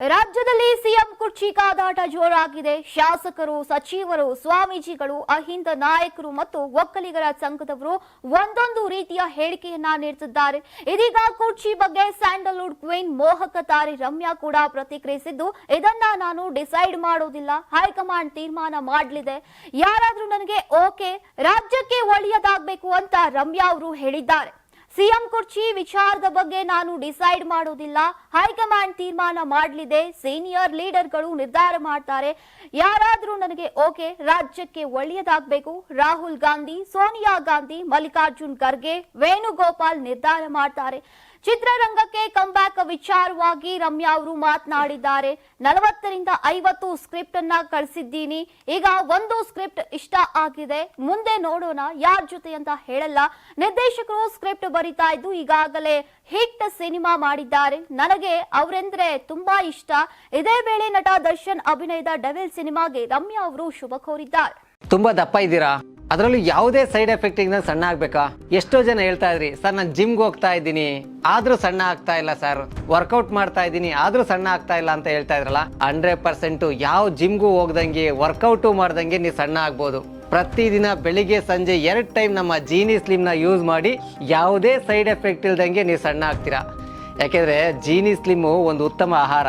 ರಾಜ್ಯದಲ್ಲಿ ಸಿಎಂ ಕುರ್ಚಿ ಕಾದಾಟ ಜೋರಾಗಿದೆ. ಶಾಸಕರು, ಸಚಿವರು, ಸ್ವಾಮೀಜಿಗಳು, ಅಹಿಂದ ನಾಯಕರು ಮತ್ತು ಒಕ್ಕಲಿಗರ ಸಂಘದವರು ಒಂದೊಂದು ರೀತಿಯ ಹೇಳಿಕೆಯನ್ನ ನೀಡುತ್ತಿದ್ದಾರೆ ಇದೀಗ ಕುರ್ಚಿ ಬಗ್ಗೆ ಸ್ಯಾಂಡಲ್ವುಡ್ ಕ್ವೀನ್ ಮೋಹಕ ತಾರಿ ರಮ್ಯಾ ಕೂಡ ಪ್ರತಿಕ್ರಿಯಿಸಿದ್ದು, ಇದನ್ನ ನಾನು ಡಿಸೈಡ್ ಮಾಡೋದಿಲ್ಲ. ಹೈಕಮಾಂಡ್ ತೀರ್ಮಾನ ಮಾಡಲಿದೆ. ಯಾರಾದ್ರೂ ನನಗೆ ಓಕೆ, ರಾಜ್ಯಕ್ಕೆ ಒಳ್ಳೆಯದಾಗಬೇಕು ಅಂತ ರಮ್ಯಾ ಅವರು ಹೇಳಿದ್ದಾರೆ. ಸಿಎಂ ಕುರ್ಚಿ ವಿಚಾರದ ಬಗ್ಗೆ ನಾನು ಡಿಸೈಡ್ ಮಾಡೋದಿಲ್ಲ ಹೈಕಮಾಂಡ್ ತೀರ್ಮಾನ ಮಾಡಲಿದೆ. ಸೀನಿಯರ್ ಲೀಡರ್ಗಳು ನಿರ್ಧಾರ ಮಾಡ್ತಾರೆ. ಯಾರಾದರೂ ನನಗೆ ಓಕೆ, ರಾಜ್ಯಕ್ಕೆ ಒಳ್ಳೆಯದಾಗಬೇಕು. ರಾಹುಲ್ ಗಾಂಧಿ, ಸೋನಿಯಾ ಗಾಂಧಿ, ಮಲ್ಲಿಕಾರ್ಜುನ್ ಖರ್ಗೆ, ವೇಣುಗೋಪಾಲ್ ನಿರ್ಧಾರ ಮಾಡ್ತಾರೆ. ಚಿತ್ರರಂಗಕ್ಕೆ ಕಂಬ್ಯಾಕ್ ವಿಚಾರವಾಗಿ ರಮ್ಯಾ ಅವರು ಮಾತನಾಡಿದ್ದಾರೆ. ನಲವತ್ತರಿಂದ ಐವತ್ತು ಸ್ಕ್ರಿಪ್ಟ್ ಅನ್ನ ಕಳಿಸಿದ್ದೀನಿ. ಈಗ ಒಂದು ಸ್ಕ್ರಿಪ್ಟ್ ಇಷ್ಟ ಆಗಿದೆ. ಮುಂದೆ ನೋಡೋಣ ಯಾರ ಜೊತೆ ಅಂತ ಹೇಳಲ್ಲ. ನಿರ್ದೇಶಕರು ಸ್ಕ್ರಿಪ್ಟ್ ಬರಿತಾ ಇದ್ದು ಈಗಾಗಲೇ ಹಿಟ್ ಸಿನಿಮಾ ಮಾಡಿದ್ದಾರೆ. ನನಗೆ ಅವರೆಂದ್ರೆ ತುಂಬಾ ಇಷ್ಟ. ಇದೇ ವೇಳೆ ನಟ ದರ್ಶನ್ ಅಭಿನಯದ ಡೆವಿಲ್ ಸಿನಿಮಾಗೆ ರಮ್ಯಾ ಅವರು ಶುಭ ಕೋರಿದ್ದಾರೆ. ತುಂಬಾ ದಪ್ಪ ಇದ್ದೀರಾ? ಅದರಲ್ಲೂ ಯಾವುದೇ ಸೈಡ್ ಎಫೆಕ್ಟ್ ನಾನು ಸಣ್ಣ ಆಗ್ಬೇಕಾ? ಎಷ್ಟೋ ಜನ ಹೇಳ್ತಾ ಇದ್ರಿ, ಸರ್, ನಾನು ಜಿಮ್ಗೆ ಹೋಗ್ತಾ ಇದ್ದೀನಿ. ಆದ್ರೂ ಸಣ್ಣ ಆಗ್ತಾ ಇಲ್ಲ, ಸರ್. ವರ್ಕೌಟ್ ಮಾಡ್ತಾ ಇದ್ದೀನಿ, ಆದ್ರೂ ಸಣ್ಣ ಆಗ್ತಾ ಇಲ್ಲ ಅಂತ ಹೇಳ್ತಾ ಇದ್ರಲ್ಲ, ಹಂಡ್ರೆಡ್ ಪರ್ಸೆಂಟ್ ಯಾವ ಜಿಮ್ಗೂ ಹೋಗ್ದಂಗೆ ವರ್ಕೌಟು ಮಾಡ್ದಂಗೆ ನೀವು ಸಣ್ಣ ಆಗ್ಬೋದು. ಪ್ರತಿದಿನ ಬೆಳಿಗ್ಗೆ, ಸಂಜೆ ಎರಡು ಟೈಮ್ ನಮ್ಮ ಜೀನಿ ಸ್ಲಿಮ್ನ ಯೂಸ್ ಮಾಡಿ ಯಾವುದೇ ಸೈಡ್ ಎಫೆಕ್ಟ್ ಇಲ್ದಂಗೆ ನೀವು ಸಣ್ಣ ಆಗ್ತೀರಾ? ಯಾಕೆಂದ್ರೆ ಜೀನಿ ಸ್ಲಿಮ್ಮು ಒಂದು ಉತ್ತಮ ಆಹಾರ.